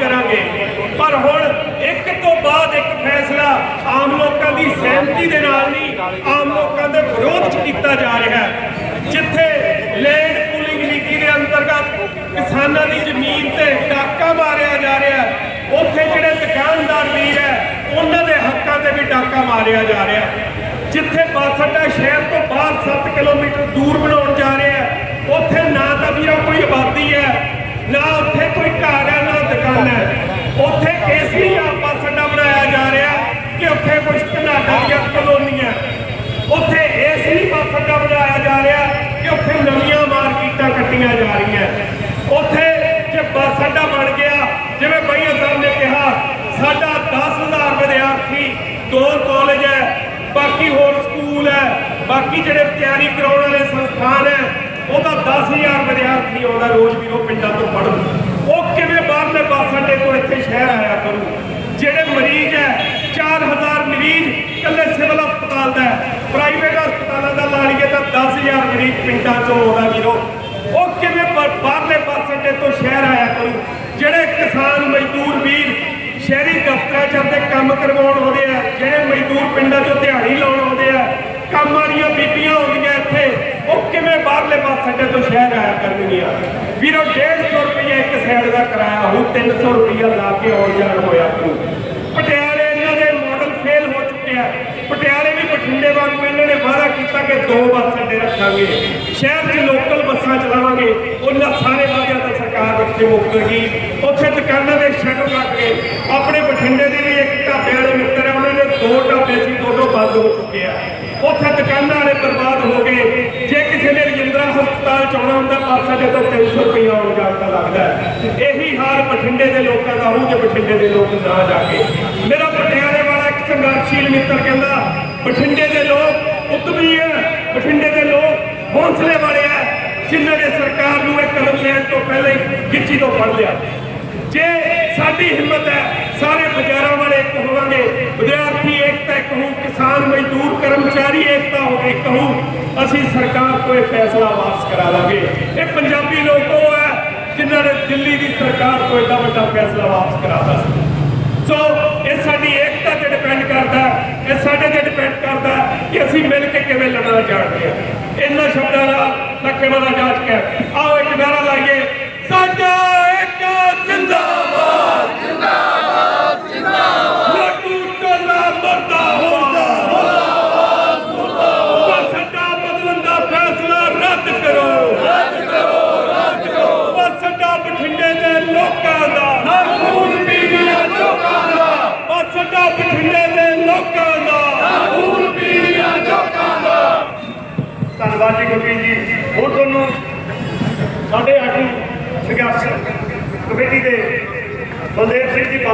ਕਰਾਂਗੇ। ਪਰ ਹੁਣ ਇੱਕ ਤੋਂ ਬਾਅਦ ਇੱਕ ਫੈਸਲਾ ਆਮ ਲੋਕਾਂ ਦੀ ਸਹਿਮਤੀ ਦੇ ਨਾਲ ਨਹੀਂ, ਆਮ ਲੋਕਾਂ ਦੇ ਵਿਰੋਧ 'ਚ ਕੀਤਾ ਜਾ ਰਿਹਾ ਹੈ। ਜਿੱਥੇ ਲੈਂਡ ਪੂਲਿੰਗ ਨੀਤੀ ਦੇ ਅੰਤਰਗਤ ਕਿਸਾਨਾਂ ਦੀ ਜ਼ਮੀਨ ਤੇ ਡਾਕਾ ਮਾਰਿਆ ਜਾ ਰਿਹਾ ਉੱਥੇ ਜਿਹੜੇ ਦੁਕਾਨਦਾਰ ਵੀਰ ਹੈ, ਉਹਨਾਂ ਦੇ ਹੱਕਾਂ ਤੇ ਵੀ ਡਾਕਾ ਮਾਰਿਆ ਜਾ ਰਿਹਾ ਜਿੱਥੇ ਬੱਸ ਅੱਡਾ ਸ਼ਹਿਰ ਤੋਂ ਬਾਹਰ 7 ਕਿਲੋਮੀਟਰ ਦੂਰ ਬਣਾਉਣ ਜਾ ਰਿਹਾ ਉੱਥੇ ਨਾ ਤਾਂ ਵੀਰੋ ਕੋਈ ਆਬਾਦੀ ਹੈ, ਨਾ ਉੱਥੇ ਨਾ ਉੱਥੇ ਇਸ ਲਈ ਆ ਬੱਸ ਬਣਾਇਆ ਜਾ ਰਿਹਾ ਕਿ ਉੱਥੇ ਕੁਝ ਘਨਾਟਾ ਦੀਆਂ ਕਲੋਨੀਆਂ। ਉੱਥੇ ਇਸ ਲਈ ਬੱਸ ਬਣਾਇਆ ਜਾ ਰਿਹਾ ਕਿ ਉੱਥੇ ਨਵੀਆਂ ਮਾਰਕੀਟਾਂ ਕੱਟੀਆਂ ਜਾ ਰਹੀਆਂ। ਉੱਥੇ ਜੇ ਬੱਸ ਅੱਡਾ ਬਣ ਗਿਆ, ਜਿਵੇਂ ਬਈਆ ਸਾਹਿਬ ਨੇ ਕਿਹਾ, ਸਾਡਾ 10000 ਵਿਦਿਆਰਥੀ ਦੋ ਕਾਲਜ ਹੈ, ਬਾਕੀ ਹੋਰ ਸਕੂਲ ਹੈ, ਬਾਕੀ ਜਿਹੜੇ ਤਿਆਰੀ ਕਰਾਉਣ ਵਾਲੇ ਸੰਸਥਾਨ ਹੈ, ਉਹਦਾ 10000 ਵਿਦਿਆਰਥੀ ਆਉਂਦਾ ਰੋਜ਼ ਵੀ ਉਹ ਪਿੰਡਾਂ ਤੋਂ ਪੜ੍ਹਨ। ਉਹ ਕਿਵੇਂ ਬਾਹਰਲੇ ਬੱਸ ਅੱਡੇ ਤੋਂ ਇੱਥੇ ਸ਼ਹਿਰ ਆਇਆ ਕਰੂ ਜਿਹੜੇ ਮਰੀਜ਼ ਹੈ 4000 ਮਰੀਜ਼ ਇਕੱਲੇ ਸਿਵਲ ਹਸਪਤਾਲ ਦਾ ਪ੍ਰਾਈਵੇਟ ਹਸਪਤਾਲਾਂ ਦਾ ਲਾ ਲਈਏ ਤਾਂ 10000 ਮਰੀਜ਼ ਪਿੰਡਾਂ ਤੋਂ ਆਉਂਦਾ ਵੀਰੋ। ਉਹ ਕਿਵੇਂ ਬਾਹਰਲੇ ਬੱਸ ਅੱਡੇ ਤੋਂ ਸ਼ਹਿਰ ਆਇਆ ਕਰੂ? ਜਿਹੜੇ ਕਿਸਾਨ, ਮਜ਼ਦੂਰ ਵੀਰ ਸ਼ਹਿਰੀ ਦਫ਼ਤਰਾਂ 'ਚ ਆਪਣੇ ਕੰਮ ਕਰਵਾਉਣ ਆਉਂਦੇ ਆ, ਜਿਹੜੇ ਮਜ਼ਦੂਰ ਪਿੰਡਾਂ 'ਚੋਂ ਦਿਹਾੜੀ ਲਾਉਣ ਆਉਂਦੇ ਆ, ਕੰਮ ਵਾਲੀਆਂ ਬੀਬੀਆਂ ਆਉਂਦੀਆਂ ਇੱਥੇ, ਉਹ ਕਿਵੇਂ ਬਾਹਰਲੇ ਬੱਸ ਅੱਡੇ ਤੋਂ ਸ਼ਹਿਰ ਆਇਆ ਕਰਨਗੀਆਂ ਵੀਰੋ 150 ਰੁਪਏ ਇੱਕ ਸਾਈਡ ਦਾ ਕਿਰਾਇਆ ਹੋ 300 ਰੁਪਏ ਲਾ ਕੇ ਆਉਣ ਜਾਣ ਹੋਇਆ ਕਰੂ ਪਟਿਆਲੇ ਇਹਨਾਂ ਦੇ ਮਾਡਲ ਫੇਲ ਹੋ ਚੁੱਕੇ ਆ ਪਟਿਆਲੇ ਵੀ ਬਠਿੰਡੇ ਵਾਂਗੂ ਇਹਨਾਂ ਨੇ ਵਾਅਦਾ ਕੀਤਾ ਕਿ ਦੋ ਬੱਸ ਅੱਡੇ ਰੱਖਾਂਗੇ ਸ਼ਹਿਰ 'ਚ ਲੋਕਲ ਬੱਸਾਂ ਚਲਾਵਾਂਗੇ, ਉਹਨਾਂ ਸਾਰੇ ਵਾਅਦਿਆਂ ਦਾ ਸਰਕਾਰ ਉੱਥੇ ਮੁੱਕ ਗਈ ਉੱਥੇ ਦੁਕਾਨਾਂ ਦੇ ਸ਼ਟਰ ਲੱਗ ਗਏ ਆਪਣੇ ਬਠਿੰਡੇ ਦੇ ਵੀ ਇੱਕ ਢਾਬੇ ਵਾਲੇ ਮਿੱਤਰ ਹੈ ਉਹਨਾਂ ਦੇ ਦੋ ਢਾਬੇ ਸੀ ਦੋ ਬੰਦ ਹੋ ਚੁੱਕੇ ਆ। ਉੱਥੇ ਦੁਕਾਨਾਂ ਵਾਲੇ ਬਰਬਾਦ ਹੋ ਗਏ। ਜੇ ਕਿਸੇ ਨੇ ਰਜਿੰਦਰਾ ਹਸਪਤਾਲ ਚ ਆਉਣਾ ਹੁੰਦਾ, ਬੱਸ ਅੱਡੇ ਤੋਂ 300 ਰੁਪਏ ਆਉਣ ਜਾਣ ਦਾ ਲੱਗਦਾ ਇਹੀ ਹਾਲ ਬਠਿੰਡੇ ਦੇ ਲੋਕਾਂ ਦਾ ਹੋਊ, ਜੇ ਬਠਿੰਡੇ ਦੇ ਲੋਕ ਨਾ ਜਾ ਕੇ ਮੇਰਾ ਪਟਿਆਲੇ ਵਾਲਾ ਇੱਕ ਸੰਘਰਸ਼ੀਲ ਮਿੱਤਰ ਕਹਿੰਦਾ, ਬਠਿੰਡੇ ਦੇ ਲੋਕ ਉਦਮੀ ਹੈ, ਬਠਿੰਡੇ ਦੇ ਲੋਕ ਹੌਸਲੇ ਵਾਲੇ ਹੈ ਜਿਨ੍ਹਾਂ ਨੇ ਸਰਕਾਰ ਨੂੰ ਇਹ ਕਦਮ ਲੈਣ ਤੋਂ ਪਹਿਲਾਂ ਹੀ ਗਿੱਚੀ ਤੋਂ ਫੜ ਲਿਆ। ਜੇ ਸਾਡੀ ਹਿੰਮਤ ਹੈ, ਸਾਰੇ ਬਾਜ਼ਾਰਾਂ ਵਾਲੇ ਇੱਕ ਹੋਵਾਂਗੇ, ਵਿਦਿਆਰਥੀ ਏਕਤਾ ਇੱਕ ਹੋਊ, ਕਿਸਾਨ ਮਜ਼ਦੂਰ, ਕਰਮਚਾਰੀ ਏਕਤਾ ਹੋ ਇੱਕ ਹੋਊ, ਅਸੀਂ ਸਰਕਾਰ ਤੋਂ ਇਹ ਫੈਸਲਾ ਵਾਪਸ ਕਰਾ ਲਾਂਗੇ। ਇਹ ਪੰਜਾਬੀ ਲੋਕ ਉਹ ਹੈ ਜਿਨ੍ਹਾਂ ਨੇ ਦਿੱਲੀ ਦੀ ਸਰਕਾਰ ਤੋਂ ਏਡਾ ਵੱਡਾ ਫੈਸਲਾ ਵਾਪਸ ਕਰਾਤਾ ਸੀ। ਸੋ, ਇਹ ਸਾਡੀ ਏਕਤਾ ਤੇ ਡਿਪੈਂਡ ਕਰਦਾ, ਇਹ ਸਾਡੇ ਤੇ ਡਿਪੈਂਡ ਕਰਦਾ ਕਿ ਅਸੀਂ ਮਿਲ ਕੇ ਕਿਵੇਂ ਲੜਨਾ ਚਾਹਦੇ ਹਾਂ ਇਹਨਾਂ ਸ਼ਬਦਾਂ ਨਾਲ ਲੱਖੇ ਵਾਲਾ ਜਾਜ ਕੇ ਆਓ ਇੱਕ ਨਾਰਾ ਲਾਈਏ। ਸਾਡਾ ਇੱਕ ਜਿੰਦਾਬਾਦ। ਜਿੰਦਾਬਾਦ ਜਿੰਦਾਬਾਦ ਲਾਟੂ ਟੋਲਾ ਮਰਦਾ ਮੁਰਦਾਬਾਦ ਮੁਰਦਾਬਾਦ ਸਾਡਾ ਬਦਲਣ ਦਾ ਫੈਸਲਾ ਰੱਦ ਕਰੋ। ਰੱਦ ਕਰੋ ਰੱਦ ਕਰੋ ਬਸ ਸਾਡਾ ਬਠਿੰਡੇ ਦੇ ਲੋਕਾਂ ਦਾ। ਨਾ ਖੂਨ ਲੋਕਾਂ ਦਾ ਬਸ ਸਾਡਾ ਬਠਿੰਡੇ ਦੇ ਲੋਕਾਂ ਦਾ ਨਾ ਖੂਨ ਲੋਕਾਂ ਦਾ। ਧੰਨਵਾਦ ਜੀ ਗੁਰਪ੍ਰੀਤ ਜੀ। ਹੁਣ ਤੁਹਾਨੂੰ ਸਾਡੇ ਆਗੂ ਸੰਘਰਸ਼ ਕਮੇਟੀ ਦੇ ਬਲਦੇਵ ਸਿੰਘ ਜੀ